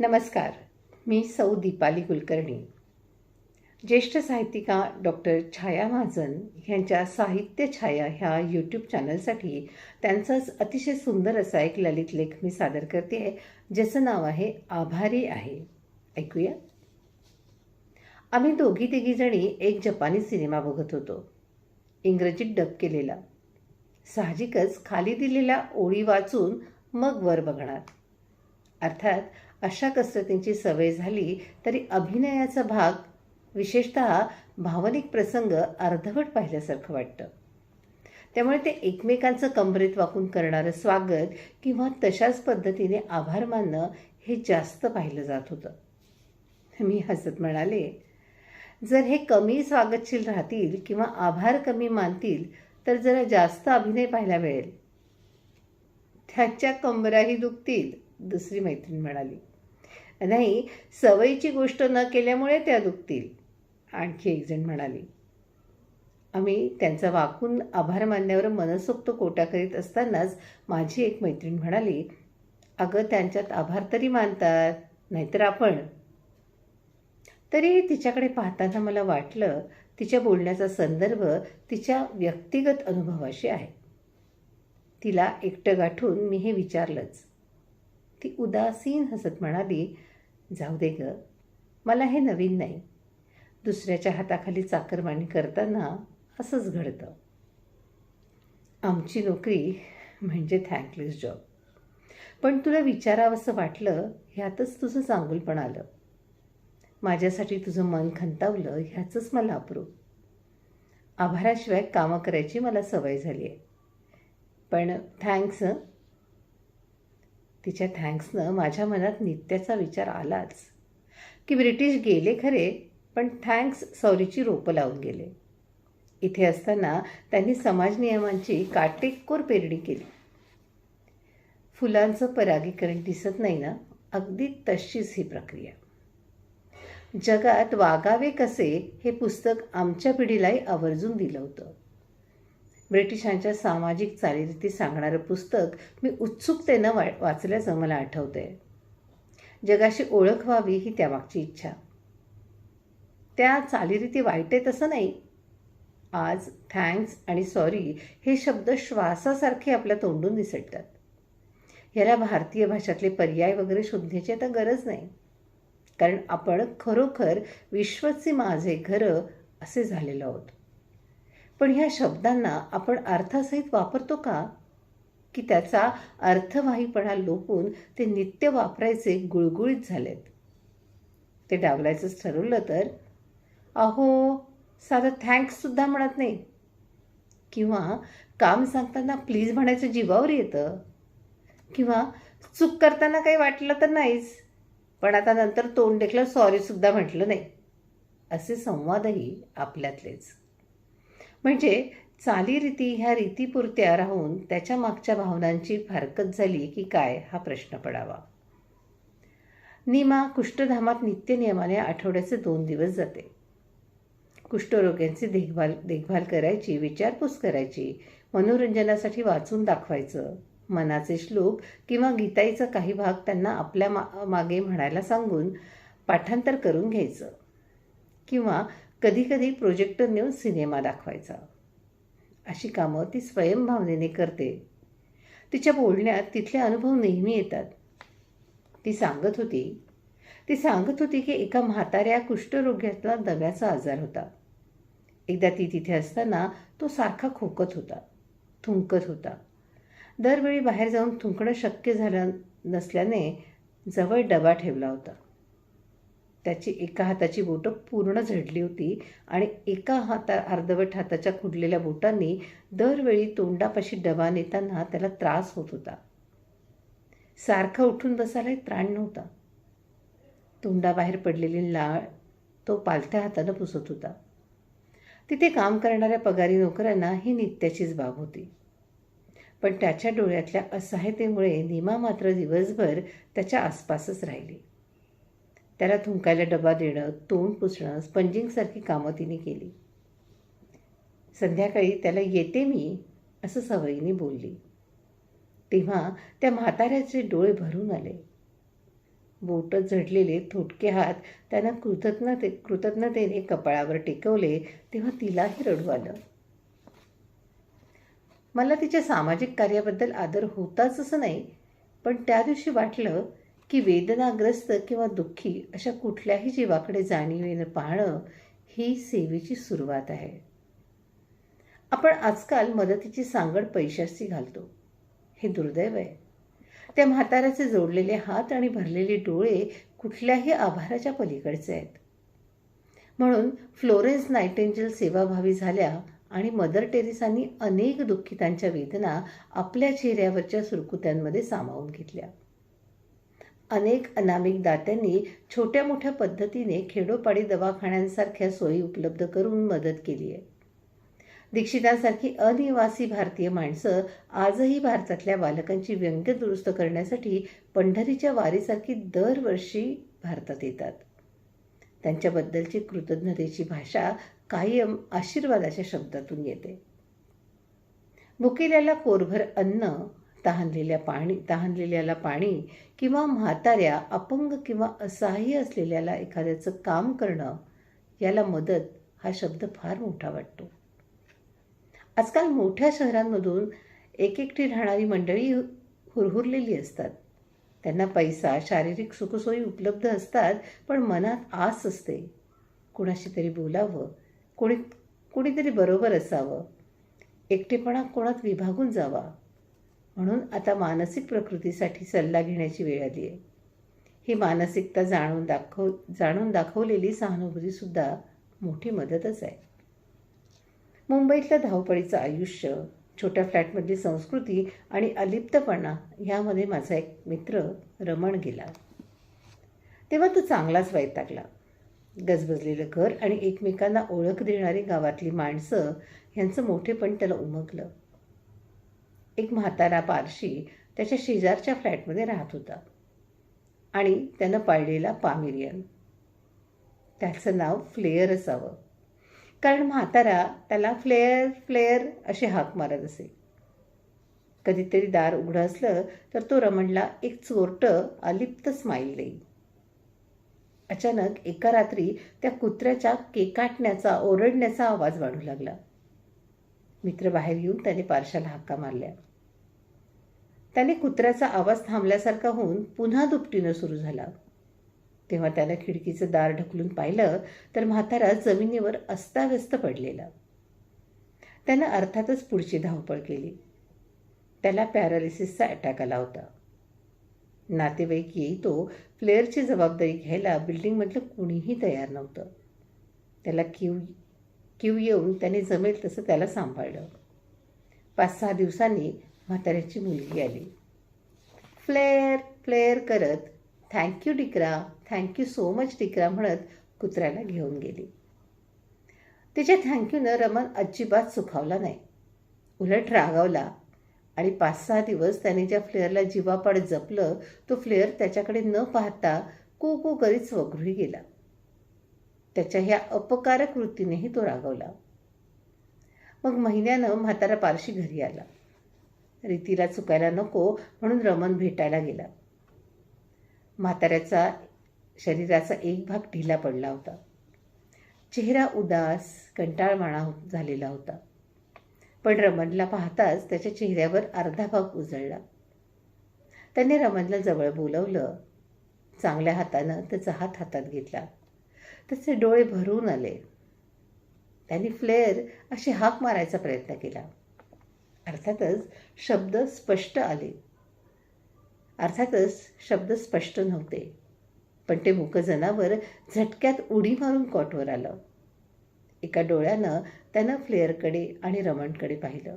नमस्कार. मी सौ दीपाली कुलकर्णी. ज्येष्ठ साहित्यिका डॉक्टर छाया महाजन यांच्या साहित्य छाया ह्या यूट्यूब चॅनलसाठी त्यांचाच अतिशय सुंदर असा एक ललित लेख मी सादर करते आहे ज्याचं नाव आहे आभारी आहे. ऐकूया. आम्ही दोघी तिघीजणी एक जपानी सिनेमा बघत होतो. इंग्रजीत डब केलेला. साहजिकच खाली दिलेल्या ओळी वाचून मग वर बघणार. अर्थात अशा कसरतींची सवय झाली तरी अभिनयाचा भाग विशेषत भावनिक प्रसंग अर्धवट पाहिल्यासारखं वाटतं. त्यामुळे ते एकमेकांचं कंबरेत वाकून करणारं स्वागत किंवा तशाच पद्धतीने आभार मानणं हे जास्त पाहिलं जात होतं. मी हसत म्हणाले जर हे कमी स्वागतशील राहतील किंवा आभार कमी मानतील तर जरा जास्त अभिनय पाहायला मिळेल. त्याच्या कंबराही दुखतील दुसरी मैत्रीण म्हणाली. नाही सवयीची गोष्ट न केल्यामुळे त्या दुखतील. आणखी एक जण म्हणाली आम्ही त्यांचा वाकून आभार मानण्यावर मनसोक्त कोटा करीत असतानाच माझी एक मैत्रीण म्हणाली अगं त्यांच्यात आभार तरी मानतात नाहीतर आपण तरी तिच्याकडे पाहताना मला वाटलं तिच्या बोलण्याचा संदर्भ तिच्या व्यक्तिगत अनुभवाशी आहे. तिला एकटं गाठून मी हे विचारलंच. ती उदासीन हसत म्हणाली जाऊ दे ग मला हे नवीन नाही. दुसऱ्याच्या हाताखाली चाकरमानी करताना असंच घडतं. आमची नोकरी म्हणजे थँकलेस जॉब पण तुला विचारावंसं वाटलं ह्यातच तुझं चांगुलपण आलं. माझ्यासाठी तुझं मन खंतावलं ह्याचंच मला अप्रूप आभाराशिवाय कामं करायची मला सवय झाली आहे पण थँक्स तिच्या थँक्सनं माझ्या मनात नित्याचा विचार आलाच. की ब्रिटिश गेले खरे पण थँक्स सॉरीची रोपं लावून गेले. इथे असताना त्यांनी समाज नियमांची काटेकोर पेरणी केली. फुलांचं परागीकरण दिसत नाही ना अगदी तशीच ही प्रक्रिया. जगात वागावे कसे हे पुस्तक आमच्या पिढीलाही आवर्जून दिलं होतं. ब्रिटिशांच्या सामाजिक चालीरीती सांगणारं पुस्तक मी उत्सुकतेनं वा वाचल्याचं मला आठवतं आहे जगाशी ओळख व्हावी ही त्यामागची इच्छा. त्या चालीरीती वाईट आहे तसं नाही. आज थँक्स आणि सॉरी हे शब्द श्वासासारखे आपल्या तोंडून निसटतात. ह्याला भारतीय भाषातले पर्याय वगैरे शोधण्याची आता गरज नाही. कारण आपण खरोखर विश्वचे माझे घरं असे झालेलो आहोत. पण ह्या शब्दांना आपण अर्थासहित वापरतो का? की त्याचा अर्थवाहीपणा लोपून ते नित्य वापरायचे गुळगुळीत झालेत. ते डावलायचंच ठरवलं तर अहो साधं थँक्ससुद्धा म्हणत नाही. किंवा काम सांगताना प्लीज म्हणायचं जीवावर येतं. किंवा चूक करताना काही वाटलं तर नाहीच. पण आता नंतर तोंड देखलं सॉरीसुद्धा म्हटलं नाही. असे संवादही आपल्यातलेच. म्हणजे चालीरीती ह्या रीतीपुरत्या राहून त्याच्या मागच्या भावनांची फारकत झाली की काय हा प्रश्न पडावा. नीमा कुष्ठधामात नित्यनियमाने आठवड्याचे दोन दिवस जाते. कुष्ठरोग्यांची देखभाल देखभाल करायची विचारपूस करायची मनोरंजनासाठी वाचून दाखवायचं मनाचे श्लोक किंवा गीताईचा काही भाग त्यांना आपल्या मा मागे म्हणायला सांगून पाठांतर करून घ्यायचं किंवा कधीकधी प्रोजेक्टर नेऊन सिनेमा दाखवायचा. अशी कामं ती स्वयंभावनेने करते. तिच्या बोलण्यात तिथले अनुभव नेहमी येतात. ती सांगत होती ती सांगत होती की एका म्हाताऱ्या कुष्ठरोग्यातला दव्याचा आजार होता. एकदा ती तिथे असताना तो सारखा खोकत होता थुंकत होता. दरवेळी बाहेर जाऊन थुंकणं शक्य झालं नसल्याने जवळ डबा ठेवला होता. त्याची एका हाताची बोटं पूर्ण झडली होती आणि एका हाता अर्धवट हाताच्या खुडलेल्या बोटांनी दरवेळी तोंडापाशी डबा नेताना त्याला त्रास होत होता. सारखा उठून बसायलाही त्राण नव्हता. तोंडाबाहेर पडलेली लाळ तो पालथ्या हातानं पुसत होता. तिथे काम करणाऱ्या पगारी नोकऱ्यांना ही नित्याचीच बाब होती. पण त्याच्या डोळ्यातल्या असहायतेमुळे निमा मात्र दिवसभर त्याच्या आसपासच राहिली. त्याला थुंकायला डबा देणं तोंड पुसणं स्पंजिंगसारखी कामं तिने केली. संध्याकाळी त्याला येते मी असं सवयीने बोलली. तेव्हा त्या म्हाताऱ्याचे डोळे भरून आले. बोट झडलेले थोटके हात त्यानं कृतज्ञते कृतज्ञतेने कपाळावर टेकवले तेव्हा तिलाही रडू आलं. मला तिच्या सामाजिक कार्याबद्दल आदर होताच असं नाही पण त्या दिवशी वाटलं की वेदनाग्रस्त किंवा दुःखी अशा कुठल्याही जीवाकडे जाणीवेनं पाहणं ही सेवेची सुरुवात आहे. आपण आजकाल मदतीची सांगड पैशाशी घालतो. हे दुर्दैव आहे. त्या म्हाताऱ्याचे जोडलेले हात आणि भरलेले डोळे कुठल्याही आभाराच्या पलीकडचे आहेत. म्हणून फ्लोरेन्स नायटेंजल सेवाभावी झाल्या आणि मदर टेरेसांनी अनेक दुःखितांच्या वेदना आपल्या चेहऱ्यावरच्या सुरकुत्यांमध्ये सामावून घेतल्या. अनेक अनामिक दात्यांनी छोट्या मोठ्या पद्धतीने खेडोपाडी दवाखान्यांसारख्या सोयी उपलब्ध करून मदत केली आहे. दीक्षितांसारखी अनिवासी भारतीय माणसं आजही भारतातल्या बालकांची व्यंग्य दुरुस्त करण्यासाठी पंढरीच्या वारीसारखी दरवर्षी भारतात येतात. त्यांच्याबद्दलची कृतज्ञतेची भाषा कायम आशीर्वादाच्या शब्दातून येते. भुकेल्याला कोरभर अन्न तहानलेल्या पाणी तहानलेल्याला पाणी किंवा म्हाताऱ्या अपंग किंवा असहाय्य असलेल्याला एखाद्याचं काम करणं याला मदत हा शब्द फार मोठा वाटतो. आजकाल मोठ्या शहरांमधून एक एकटी राहणारी मंडळी हुरहुरलेली असतात. त्यांना पैसा शारीरिक सुखसोयी उपलब्ध असतात पण मनात आस असते. कुणाशी तरी बोलावं कोणी कुणीतरी बरोबर असावं. एकटेपणा कोणात विभागून जावा. म्हणून आता मानसिक प्रकृतीसाठी सल्ला घेण्याची वेळ आली आहे. ही मानसिकता जाणून दाखव जाणून दाखवलेली सहानुभूतीसुद्धा मोठी मदतच आहे. मुंबईतलं धावपळीचं आयुष्य छोट्या फ्लॅटमधली संस्कृती आणि अलिप्तपणा ह्यामध्ये माझा एक मित्र रमण गेला. तेव्हा तो चांगलाच वैतागला गजबजलेलं घर आणि एकमेकांना ओळख देणारी गावातली माणसं ह्यांचं मोठेपण त्याला उमगलं. एक म्हातारा पारशी त्याच्या शेजारच्या फ्लॅटमध्ये राहत होता. आणि त्यानं पाळलेला पामिरियन. त्याचं नाव फ्लेअर असावं. कारण म्हातारा त्याला फ्लेअर फ्लेअर असे हाक मारत असे. कधीतरी दार उघडं असलं तर तो रमणला एक चोरटं अलिप्त स्माईल देईल अचानक एका रात्री त्या कुत्र्याच्या केकाटण्याचा ओरडण्याचा आवाज वाढू लागला. मित्र बाहेर येऊन त्याने पारशाला हाका मारल्या. त्याने कुत्र्याचा आवाज थांबल्यासारखा होऊन पुन्हा दुपटीनं सुरू झाला. तेव्हा त्यानं खिडकीचं दार ढकलून पाहिलं तर म्हातारा जमिनीवर अस्ताव्यस्त पडलेला. त्यानं अर्थातच पुढची धावपळ केली. त्याला पॅरालिसिसचा अटॅक आला होता. नातेवाईक येई तो प्लेअरची जबाबदारी घ्यायला बिल्डिंगमधलं कुणीही तयार नव्हतं. त्याला क्यू क्यू येऊन त्याने जमेल तसं त्याला सांभाळलं. पाच सहा दिवसांनी म्हाताऱ्याची मुलगी आली. फ्लेअर फ्लेअर करत थँक्यू डिकरा. थँक्यू सो मच डिकरा म्हणत कुत्र्याला घेऊन गेली. तिच्या थँक्यूनं रमन अजिबात सुखावला नाही. उलट रागावला आणि पाच सहा दिवस त्याने ज्या फ्लेअरला जीवापाड जपलं तो फ्लेअर त्याच्याकडे न पाहता कू कू करीत स्वगृही गेला. त्याच्या ह्या अपकारक वृत्तीनेही तो रागवला. मग महिन्यानं म्हातारा पारशी घरी आला. रीतीला चुकायला नको म्हणून रमन भेटायला गेला. म्हाताऱ्याचा शरीराचा एक भाग ढिला पडला होता. चेहरा उदास कंटाळवाणा झालेला होता. पण रमनला पाहताच त्याच्या चेहऱ्यावर अर्धा भाग उजळला. त्याने रमनला जवळ बोलवलं. चांगल्या हातानं त्याचा हात हातात घेतला. त्याचे डोळे भरून आले. त्यांनी फ्लेअर अशी हाक मारायचा प्रयत्न केला. अर्थातच शब्द स्पष्ट आले. अर्थातच शब्द स्पष्ट नव्हते. पण ते मुकं जनावर झटक्यात उडी मारून कॉटवर आलं. एका डोळ्यानं त्यानं फ्लेअरकडे आणि रमणकडे पाहिलं.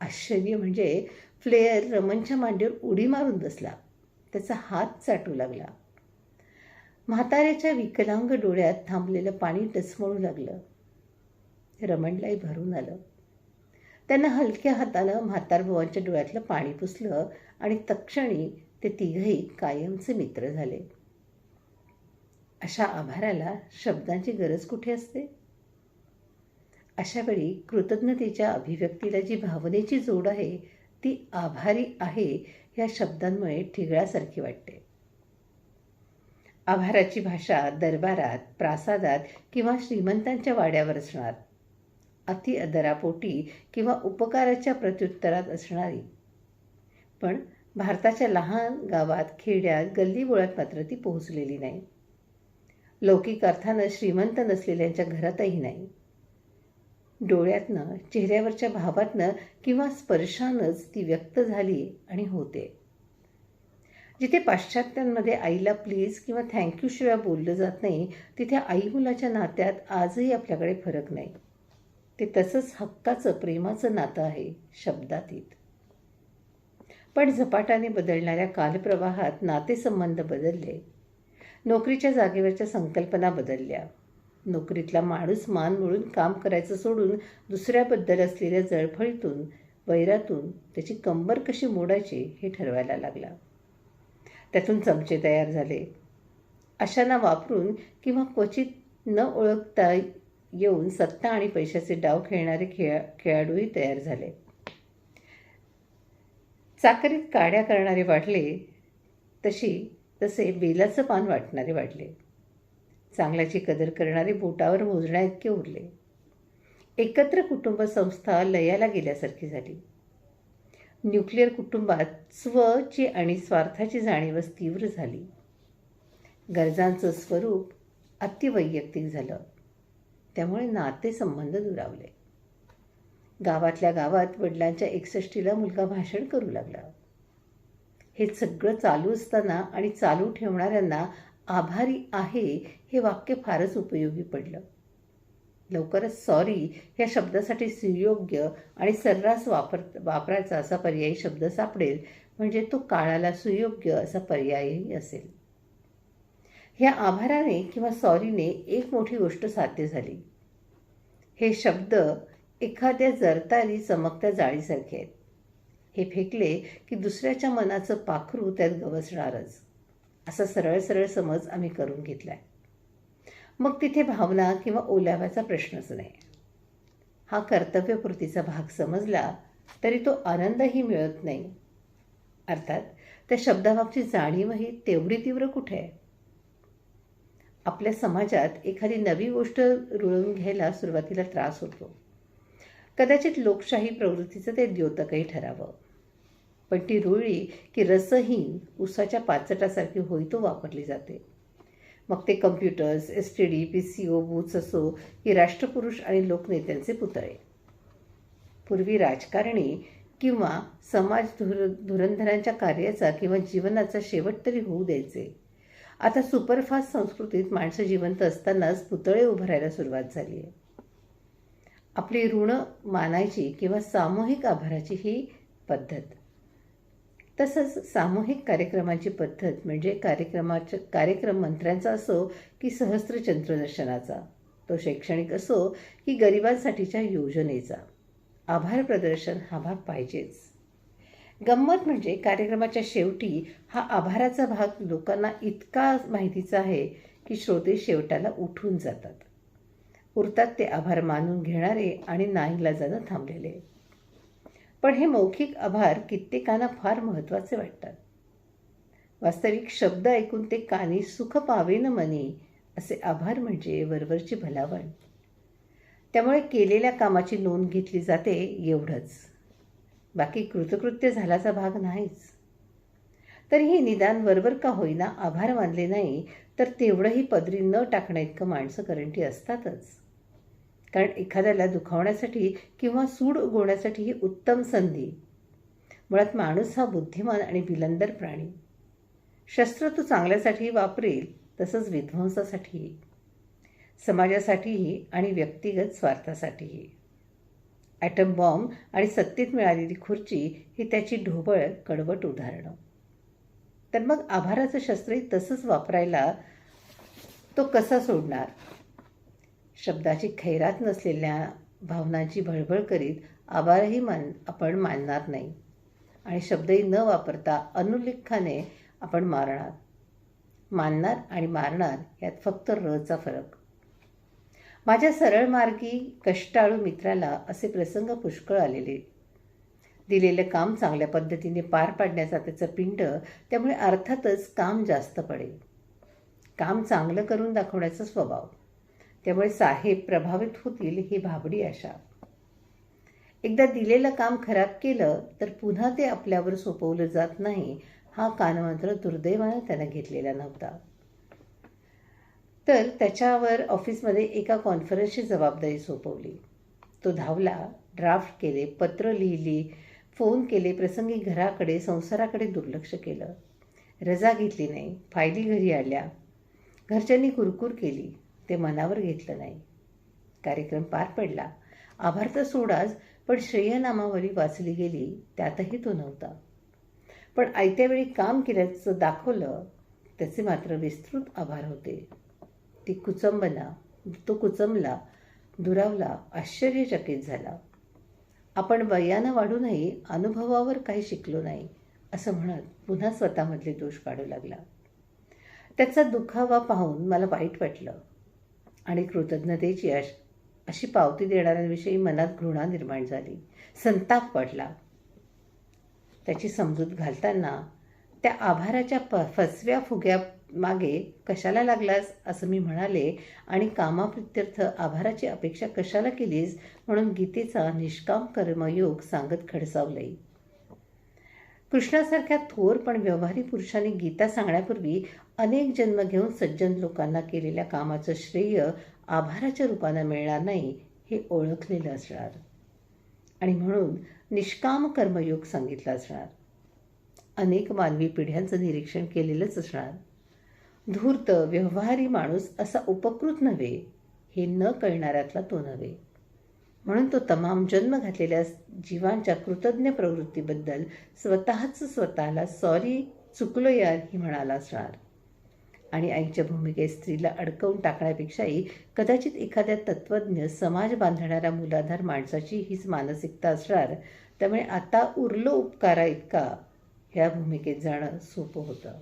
आश्चर्य म्हणजे फ्लेअर रमणच्या मांडीवर उडी मारून बसला. त्याचा हात चाटू लागला. म्हाताऱ्याच्या विकलांग डोळ्यात थांबलेलं पाणी टचमळू लागलं. रमणलाही भरून आलं. त्यानं हलक्या हातानं म्हातारभुवांच्या डोळ्यातलं पाणी पुसलं आणि तक्षणी ते तिघही कायमचे मित्र झाले. अशा आभाराला शब्दांची गरज कुठे असते? अशावेळी कृतज्ञतेच्या अभिव्यक्तीला जी भावनेची जोड आहे ती आभारी आहे या शब्दांमुळे ठिगळासारखी वाटते. आभाराची भाषा दरबारात प्रासादात किंवा श्रीमंतांच्या वाड्यावर असणार. अति अदरापोटी किंवा उपकाराच्या प्रत्युत्तरात असणारी. पण भारताच्या लहान गावात खेड्यात गल्लीबोळात मात्र ती पोहोचलेली नाही. लौकिक अर्थानं श्रीमंत नसलेल्यांच्या घरातही नाही. डोळ्यातनं चेहऱ्यावरच्या भावातनं किंवा स्पर्शानंच ती व्यक्त झाली आणि होते. जिथे पाश्चात्यांमध्ये आईला प्लीज किंवा थँक्यू शिवाय बोललं जात नाही तिथे आई मुलाच्या नात्यात आजही आपल्याकडे फरक नाही. ते तसंच हक्काचं प्रेमाचं नातं आहे शब्दातीत. पण झपाट्याने बदलणाऱ्या कालप्रवाहात नातेसंबंध बदलले. नोकरीच्या जागेवरच्या संकल्पना बदलल्या. नोकरीतला माणूस मान मिळून काम करायचं सोडून दुसऱ्याबद्दल असलेल्या जळफळीतून वैरातून त्याची कंबर कशी मोडायची हे ठरवायला लागला. त्यातून चमचे तयार झाले. अशांना वापरून किंवा क्वचित न ओळखता येऊन सत्ता आणि पैशाचे डाव खेळणारे खेळा खेळाडूही तयार झाले. चाकरीत काड्या करणारे वाढले तशी तसे बेलाचं पान वाटणारे वाढले. चांगल्याची कदर करणारे बोटावर मोजण्या इतके उरले. एकत्र कुटुंब संस्था लयाला गेल्यासारखी झाली. न्यूक्लिअर कुटुंबात स्वची आणि स्वार्थाची जाणीवच तीव्र झाली. गरजांचं स्वरूप अतिवैयक्तिक झालं. त्यामुळे नातेसंबंध दुरावले. गावातल्या गावात वडिलांच्या एकसष्टीला मुलगा भाषण करू लागला. हे सगळं चालू असताना आणि चालू ठेवणाऱ्यांना आभारी आहे हे वाक्य फारच उपयोगी पडलं. लवकरच सॉरी या शब्दासाठी सुयोग्य आणि सर्रास वापर वापरायचा असा पर्यायी शब्द सापडेल म्हणजे तो काळाला सुयोग्य असा पर्यायही असेल. ह्या आभाराने किंवा सॉरीने एक मोठी गोष्ट साध्य झाली. हे शब्द एखाद्या जरतारी चमकत्या जाळीसारखे आहेत. हे फेकले की दुसऱ्याच्या मनाचं पाखरू त्यात गवसणारच. असा सरळ सरळ समज आम्ही करून घेतला आहे मग तिथे भावना किंवा ओलाव्याचा प्रश्नच नाही. हा कर्तव्यपूर्तीचा भाग समजला तरी तो आनंदही मिळत नाही. अर्थात त्या शब्दाबाबची जाणीवही तेवढी तीव्र कुठे आहे? आपल्या समाजात एखादी नवी गोष्ट रुळवून घ्यायला सुरुवातीला त्रास होतो. कदाचित लोकशाही प्रवृत्तीचं ते द्योतकही ठरावं. पण ती रुळी की रसहीन उसाच्या पाचटासारखी होई तो वापरली जाते. मग ते computers S T D P C O booths असो की राष्ट्रपुरुष आणि लोकनेत्यांचे पुतळे. पूर्वी राजकारणी किंवा समाज धुर धुरंधरांच्या कार्याचा किंवा जीवनाचा शेवट तरी होऊ द्यायचे. आता सुपरफास्ट संस्कृतीत माणसं जिवंत असतानाच पुतळे उभारायला सुरुवात झाली आहे. आपली ऋण मानायची किंवा सामूहिक आभाराची ही पद्धत. तसंच सामूहिक कार्यक्रमाची पद्धत म्हणजे कार्यक्रमाच्या कार्यक्रम मंत्र्यांचा असो की सहस्त्र चंद्रदर्शनाचा तो शैक्षणिक असो की गरिबांसाठीच्या योजनेचा. आभार प्रदर्शन हा भाग पाहिजेच. गंमत म्हणजे कार्यक्रमाच्या शेवटी हा आभाराचा भाग लोकांना इतका माहितीचा आहे की श्रोते शेवटाला उठून जातात. उरतात ते आभार मानून घेणारे आणि नाईला जाणं थांबलेले. पण हे मौखिक आभार कित्येकांना फार महत्त्वाचे वाटतात. वास्तविक शब्द ऐकून ते कानी सुख पावेन मनी असे आभार म्हणजे वरवरची भलावण. त्यामुळे केलेल्या कामाची नोंद घेतली जाते एवढंच. बाकी कृतकृत्य झाल्याचा भाग नाहीच. तरीही निदान वरवर का होईना आभार मानले नाही तर तेवढंही पदरी न टाकण्या इतकं माणसं करंटी असतातच. कारण एखाद्याला दुखावण्यासाठी किंवा सूड उगवण्यासाठी ही उत्तम संधी. मुळात माणूस हा बुद्धिमान आणि बिलंदर प्राणी. शस्त्र तो चांगल्यासाठीही वापरेल तसंच विध्वंसासाठीही. समाजासाठीही आणि व्यक्तिगत स्वार्थासाठीही. ॲटम बॉम्ब आणि सत्तेत मिळालेली खुर्ची ही त्याची ढोबळ कडवट उदाहरणं. तर मग आभाराचं शस्त्रही तसंच वापरायला तो कसा सोडणार? शब्दाची खैरात नसलेल्या भावनांची भळभळ करीत आभारही मान आपण मानणार नाही. आणि शब्दही न वापरता अनुल्लेखाने आपण मारणार. मानणार आणि मारणार यात फक्त रचा फरक. माझ्या सरळ मार्गी कष्टाळू मित्राला असे प्रसंग पुष्कळ आलेले. दिलेलं काम चांगल्या पद्धतीने पार पाडण्याचा त्याचं पिंड त्यामुळे अर्थातच काम जास्त पडेल. काम चांगलं करून दाखवण्याचा स्वभाव. त्यामुळे साहेब प्रभावित होतील ही भाबडी आशा. एकदा दिलेलं काम खराब केलं तर पुन्हा ते आपल्यावर सोपवलं जात नाही हा कानमंत्र दुर्दैवानं त्यानं घेतलेला नव्हता. तर त्याच्यावर ऑफिसमध्ये एका कॉन्फरन्सची जबाबदारी सोपवली. तो धावला ड्राफ्ट केले पत्र लिहिली फोन केले प्रसंगी घराकडे संसाराकडे दुर्लक्ष केलं. रजा घेतली नाही फायली घरी आल्या. घरच्यांनी कुरकुर केली ते मनावर घेतलं नाही. कार्यक्रम पार पडला. आभार तर सोडाच पण श्रेयनामावली वाचली गेली त्यातही तो नव्हता. पण आयत्यावेळी काम केल्याचं दाखवलं त्याचे मात्र विस्तृत आभार होते. ती कुचंबला तो कुचंबला दुरावला आश्चर्यचकित झाला. आपण वयानं वाढूनही अनुभवावर काही शिकलो नाही असं म्हणत पुन्हा स्वतःमधले दोष काढू लागला. त्याचा दुखावा पाहून मला वाईट वाटलं आणि कृतज्ञतेची अश अशी पावती देणाऱ्यांविषयी मनात घृणा निर्माण झाली. संताप वाढला त्याची समजूत घालताना त्या आभाराच्या प फसव्या फुग्या मागे कशाला लागलास असं मी म्हणाले आणि कामाप्रित्यर्थ आभाराची अपेक्षा कशाला केलीस म्हणून गीतेचा निष्काम कर्मयोग सांगत खडसावले कृष्णासारख्या थोर पण व्यवहारी पुरुषांनी गीता सांगण्यापूर्वी अनेक जन्म घेऊन सज्जन लोकांना केलेल्या कामाचं श्रेय आभाराच्या रूपानं मिळणार नाही हे ओळखलेलं असणार. आणि म्हणून निष्काम कर्मयोग सांगितलं असणार. अनेक मानवी पिढ्यांचं निरीक्षण केलेलंच असणार. धूर्त व्यवहारी माणूस असा उपकृत नव्हे हे न कळणाऱ्यातला तो नव्हे. म्हणून तो तमाम जन्म घातलेल्या जीवांच्या कृतज्ञ प्रवृत्तीबद्दल स्वतःच स्वतःला सॉरी चुकलो यार ही म्हणाला असणार आणि आईच्या भूमिकेत स्त्रीला अडकवून टाकण्यापेक्षाही कदाचित एखाद्या तत्त्वज्ञ समाज बांधणाऱ्या मुलाधार माणसाची हीच मानसिकता असणार त्यामुळे आता उरलो उपकारा इतका ह्या भूमिकेत जाणं सोपं होतं.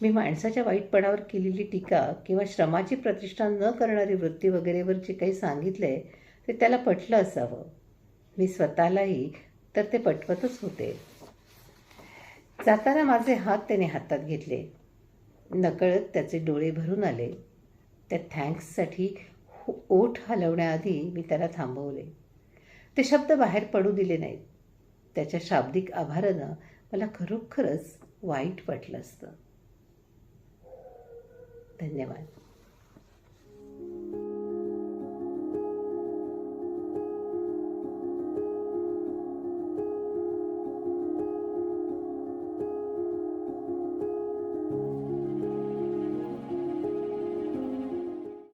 मी माणसाच्या वाईटपणावर केलेली टीका किंवा श्रमाची प्रतिष्ठा न करणारी वृत्ती वगैरेवर जे काही सांगितलं आहे ते त्याला पटलं असावं. मी स्वतःलाही तर ते पटवतच होते. जाताना माझे हात त्याने हातात घेतले. नकळत त्याचे डोळे भरून आले. त्या थँक्ससाठी ओठ हलवण्याआधी मी त्याला थांबवले. ते शब्द बाहेर पडू दिले नाहीत. त्याच्या शाब्दिक आभारानं मला खरोखरच वाईट वाटलं असतं. धन्यवाद